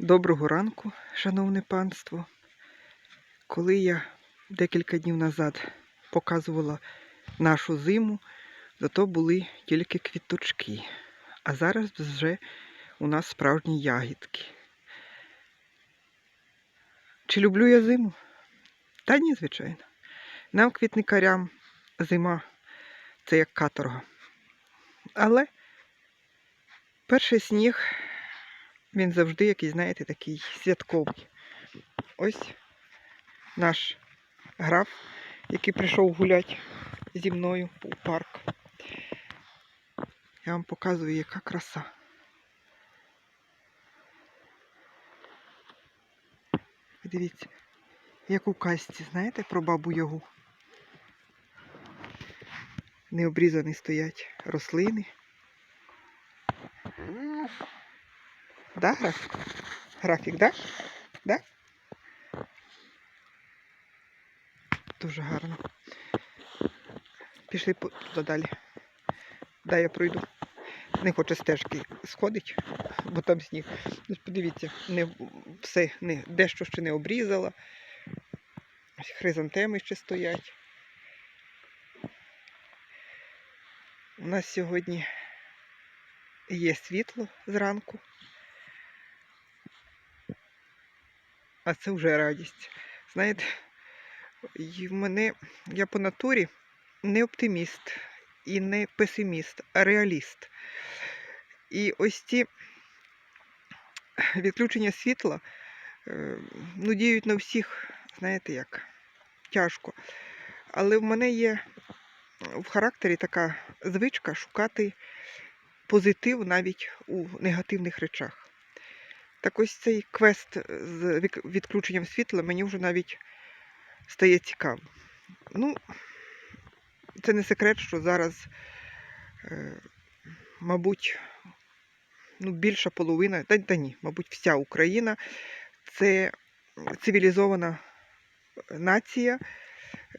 Доброго ранку, шановне панство. Коли я декілька днів назад показувала нашу зиму, зато були тільки квіточки. А зараз вже у нас справжні ягідки. Чи люблю я зиму? Та ні, звичайно. Нам, квітникарям, зима це як каторга. Але перший сніг він завжди якийсь, знаєте, такий святковий. Ось наш граф, який прийшов гуляти зі мною у парк. Я вам показую, яка краса. Дивіться, як у казці, знаєте, про бабу Ягу. Необрізані стоять рослини. Да, графік? Графік, да? Да? Дуже гарно. Пішли туди далі. Да, я пройду. Не хоче стежки сходить, бо там сніг. Ось подивіться, не все, не, дещо ще не обрізала. Хризантеми ще стоять. У нас сьогодні є світло зранку. А це вже радість. Знаєте, мене я по натурі не оптиміст і не песиміст, а реаліст. І ось ці відключення світла е, ну, діють на всіх, знаєте як, тяжко. Але в мене є в характері така звичка шукати позитив навіть у негативних речах. Так ось цей квест з відключенням світла мені вже навіть стає цікавим. Ну, це не секрет, що зараз, е, мабуть, ну, більша половина, та, та ні, мабуть, вся Україна це цивілізована нація,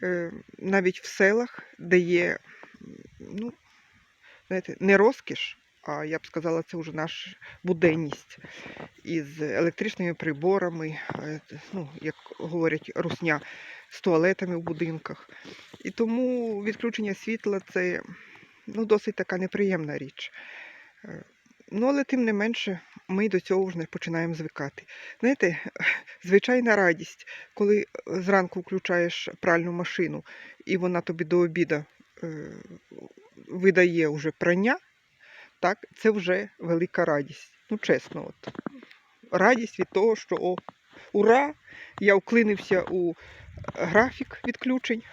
е, навіть в селах, де є, ну, знаєте, не розкіш, а я б сказала, це вже наша буденність із електричними приборами, е, ну, як говорять русня, з туалетами в будинках. І тому відключення світла це ну, досить така неприємна річ. Е, Ну, але тим не менше, ми до цього вже починаємо звикати. Знаєте, звичайна радість, коли зранку включаєш пральну машину і вона тобі до обіду е, видає вже прання, так, це вже велика радість. Ну, чесно, от. радість від того, що о, ура! Я вклинився у графік відключень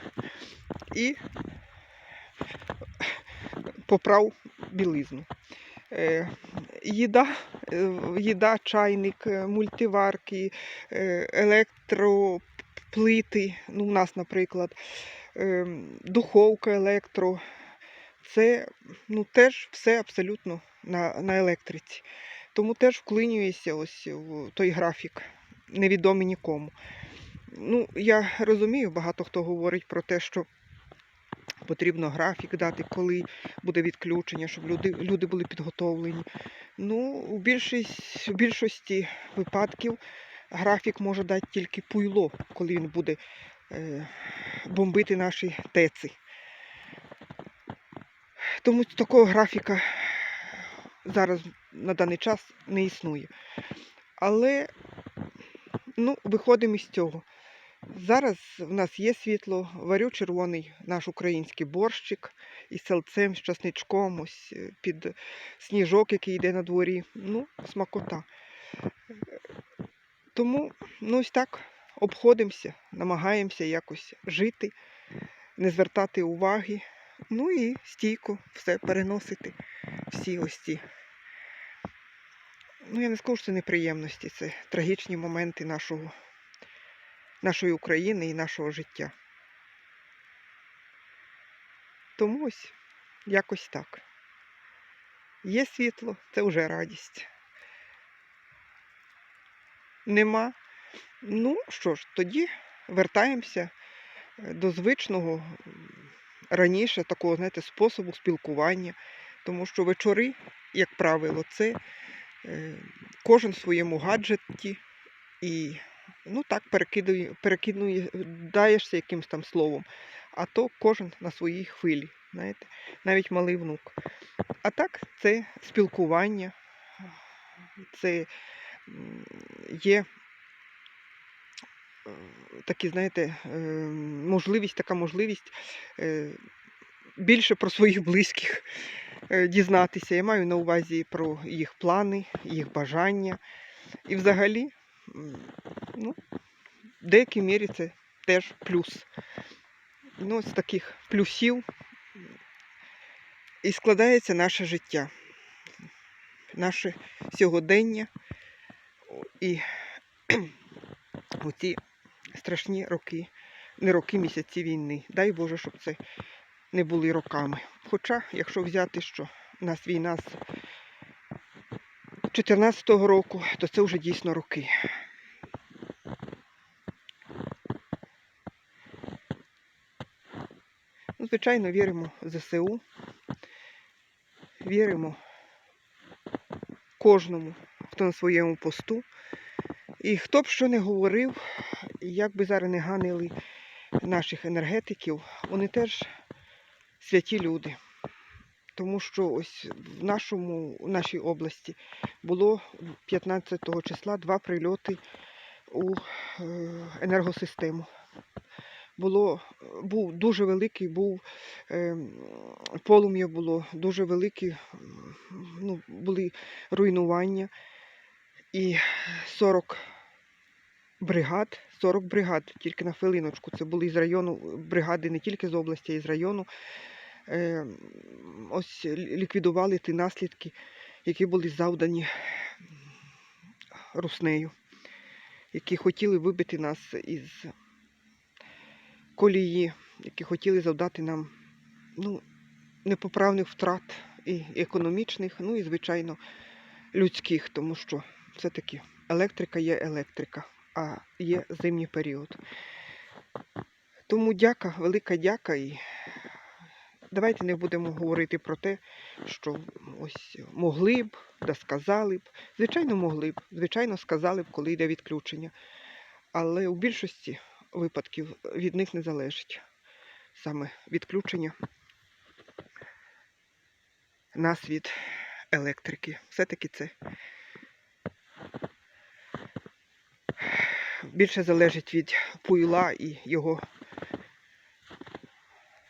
і поправ білизну. Е, їда, е, їда, чайник, е, мультиварки, е, електроплити, ну, у нас, наприклад, е, духовка електро. Це ну, теж все абсолютно на, на електриці. Тому теж вклинююся ось в той графік, невідомий нікому. Ну, я розумію, багато хто говорить про те, що потрібно графік дати, коли буде відключення, щоб люди, люди були підготовлені. Ну, у, більшість, у більшості випадків графік може дати тільки пуйло, коли він буде е, бомбити наші теци. Тому такого графіка зараз на даний час не існує. Але ну, виходимо із цього. Зараз в нас є світло, варю червоний наш український борщик із селцем, з часничком, ось е, під сніжок, який йде на дворі. Ну, смакота. Тому ну, ось так обходимося, намагаємося якось жити, не звертати уваги. Ну і стійко все переносити. Всі ось ці. Ну, я не скажу, що це неприємності, це трагічні моменти нашого, нашої України і нашого життя. Тому ось якось так. Є світло, це вже радість. Нема. Ну що ж, тоді вертаємося до звичного раніше такого, знаєте, способу спілкування. Тому що вечори, як правило, це е, кожен в своєму гаджеті і ну так перекидує, даєшся якимось там словом. А то кожен на своїй хвилі, знаєте, навіть малий внук. А так, це спілкування, це є такі, знаєте, е, можливість, така можливість е, більше про своїх близьких е, дізнатися. Я маю на увазі про їх плани, їх бажання. І взагалі, ну, в деякій мірі це теж плюс. Ну, з таких плюсів і складається наше життя, наше сьогодення і у ці страшні роки, не роки, місяці війни. Дай Боже, щоб це не були роками. Хоча, якщо взяти, що в нас війна з 2014 року, то це вже дійсно роки. Ну, звичайно, віримо в ЗСУ, віримо кожному, хто на своєму посту. І хто б що не говорив, як би зараз не ганили наших енергетиків, вони теж святі люди. Тому що ось в нашому, в нашій області було 15 числа два прильоти у е, енергосистему. Було, був дуже великий, був е, полум'я було, дуже великі ну, були руйнування. І 40 бригад, 40 бригад, тільки на хвилиночку. Це були з району бригади не тільки з області, а й з району. Е, ось ліквідували ті наслідки, які були завдані руснею, які хотіли вибити нас із колії, які хотіли завдати нам ну, непоправних втрат і економічних, ну і, звичайно, людських, тому що все-таки електрика є електрика, а є зимній період. Тому дяка, велика дяка і давайте не будемо говорити про те, що ось могли б, да сказали б. Звичайно, могли б, звичайно, сказали б, коли йде відключення. Але у більшості випадків від них не залежить саме відключення нас від електрики. Все-таки це більше залежить від пуйла і його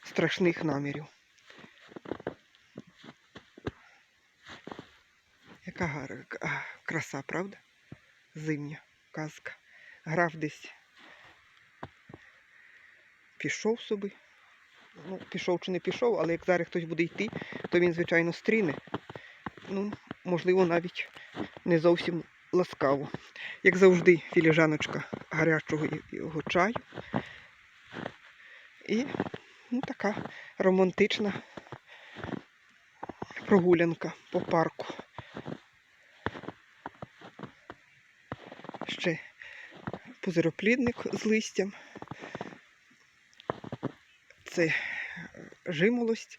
страшних намірів. Яка гар... а, краса, правда? Зимня казка. Граф десь пішов собі. Ну, пішов чи не пішов, але як зараз хтось буде йти, то він, звичайно, стріне. Ну, можливо, навіть не зовсім ласкаво. Як завжди, філіжаночка гарячого його чаю. І ну, така романтична прогулянка по парку. Ще пузироплідник з листям. Це жимолость,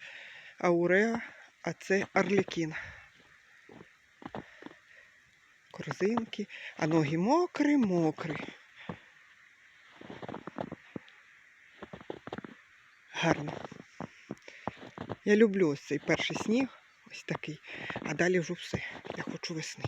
ауреа, а це арлікін. Корзинки, а ноги мокрі, мокрі. Гарно. Я люблю ось цей перший сніг, ось такий, а далі вже все. Я хочу весни.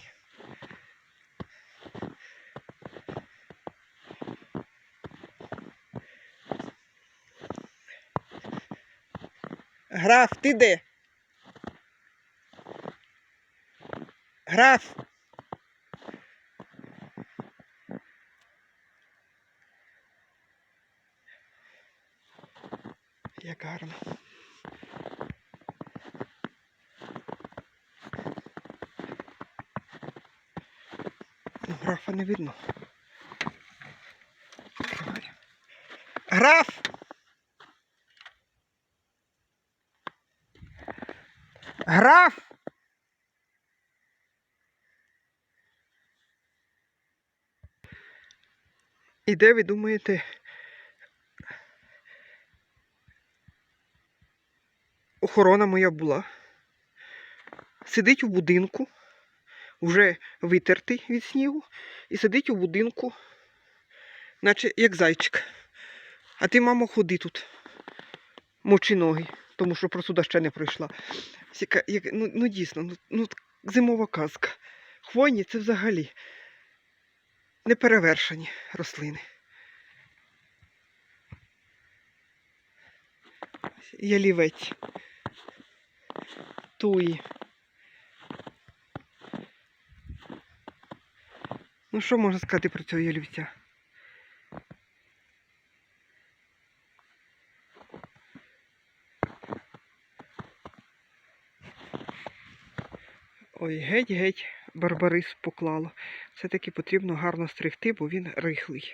Граф, ти де? Граф. Як гарно. Ну, графа не видно. Граф! Граф! І де ви думаєте? Охорона моя була. Сидить у будинку, вже витертий від снігу, і сидить у будинку, наче як зайчик. А ти, мамо, ходи тут. Мочи ноги, тому що просуда ще не пройшла. Ну, ну дійсно, ну, ну зимова казка. Хвойні це взагалі неперевершені рослини. Ялівець. Туї. Ну, що можна сказати про цього ялівця? Ой, геть-геть барбарис поклало. Все-таки потрібно гарно стригти, бо він рихлий.